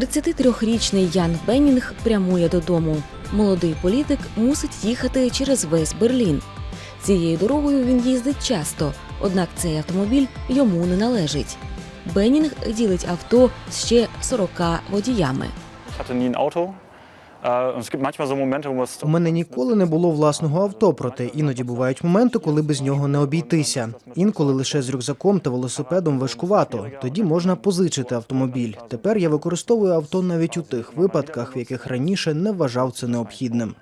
33-річний Ян Беннінг прямує додому. Молодий політик мусить їхати через весь Берлін. Цією дорогою він їздить часто, однак цей автомобіль йому не належить. Беннінг ділить авто ще 40 водіями. У мене ніколи не було власного авто, проте іноді бувають моменти, коли без нього не обійтися. Інколи лише з рюкзаком та велосипедом важкувато. Тоді можна позичити автомобіль. Тепер я використовую авто навіть у тих випадках, в яких раніше не вважав це необхідним.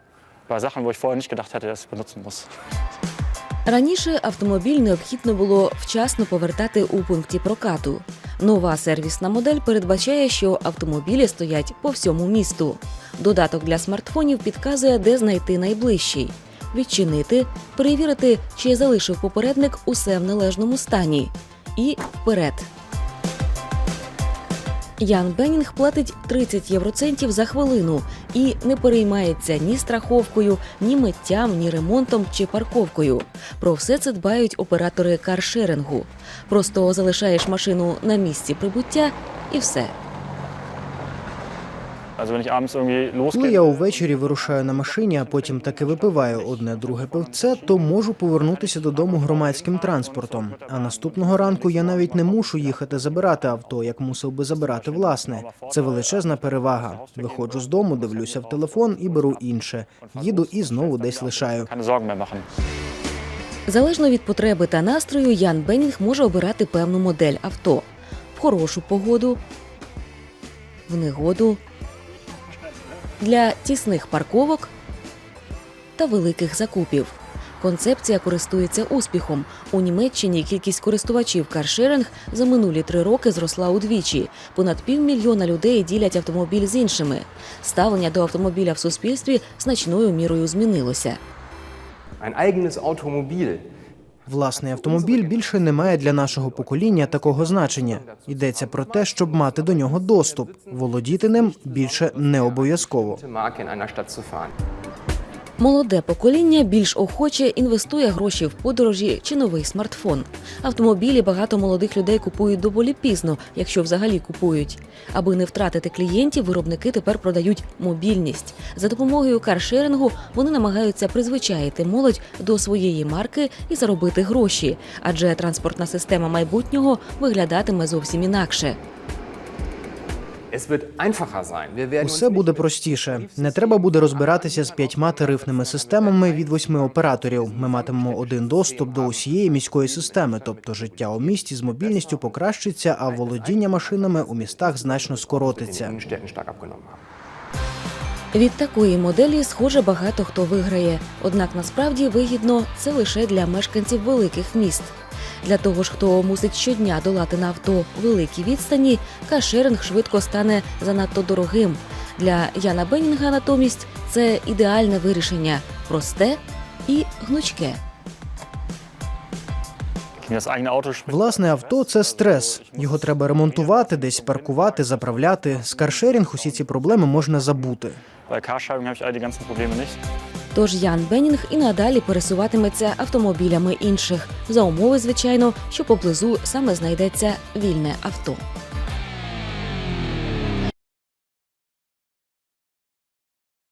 Раніше автомобіль необхідно було вчасно повертати у пункті прокату. Нова сервісна модель передбачає, що автомобілі стоять по всьому місту. Додаток для смартфонів підказує, де знайти найближчий, відчинити, перевірити, чи залишив попередник усе в належному стані. І вперед. Ян Беннінг платить 30 євроцентів за хвилину і не переймається ні страховкою, ні миттям, ні ремонтом чи парковкою. Про все це дбають оператори каршерингу. Просто залишаєш машину на місці прибуття і все. Коли я увечері вирушаю на машині, а потім таки випиваю одне друге пивце, то можу повернутися додому громадським транспортом. А наступного ранку я навіть не мушу їхати забирати авто, як мусив би забирати власне. Це величезна перевага. Виходжу з дому, дивлюся в телефон і беру інше. Їду і знову десь лишаю. Залежно від потреби та настрою, Ян Беннінг може обирати певну модель авто в хорошу погоду, в негоду, для тісних парковок та великих закупів. Концепція користується успіхом. У Німеччині кількість користувачів каршеринг за минулі три роки зросла удвічі. Понад півмільйона людей ділять автомобіль з іншими. Ставлення до автомобіля в суспільстві значною мірою змінилося. Ein eigenes Automobil. Власний автомобіль більше не має для нашого покоління такого значення. Йдеться про те, щоб мати до нього доступ. Володіти ним більше не обов'язково. Молоде покоління більш охоче інвестує гроші в подорожі чи новий смартфон. Автомобілі багато молодих людей купують доволі пізно, якщо взагалі купують. Аби не втратити клієнтів, виробники тепер продають мобільність. За допомогою каршерингу вони намагаються призвичаїти молодь до своєї марки і заробити гроші, адже транспортна система майбутнього виглядатиме зовсім інакше. Усе буде простіше. Не треба буде розбиратися з п'ятьма тарифними системами від восьми операторів. Ми матимемо один доступ до усієї міської системи, тобто життя у місті з мобільністю покращиться, а володіння машинами у містах значно скоротиться. Від такої моделі, схоже, багато хто виграє. Однак насправді вигідно це лише для мешканців великих міст. Для того ж, хто мусить щодня долати на авто великі відстані, кашеринг швидко стане занадто дорогим. Для Яна Беннінга натомість це ідеальне вирішення просте і гнучке. Власне авто це стрес. Його треба ремонтувати, десь паркувати, заправляти. З каршерінг усі ці проблеми можна забути. Тож Ян Беннінг і надалі пересуватиметься автомобілями інших за умови, звичайно, що поблизу саме знайдеться вільне авто.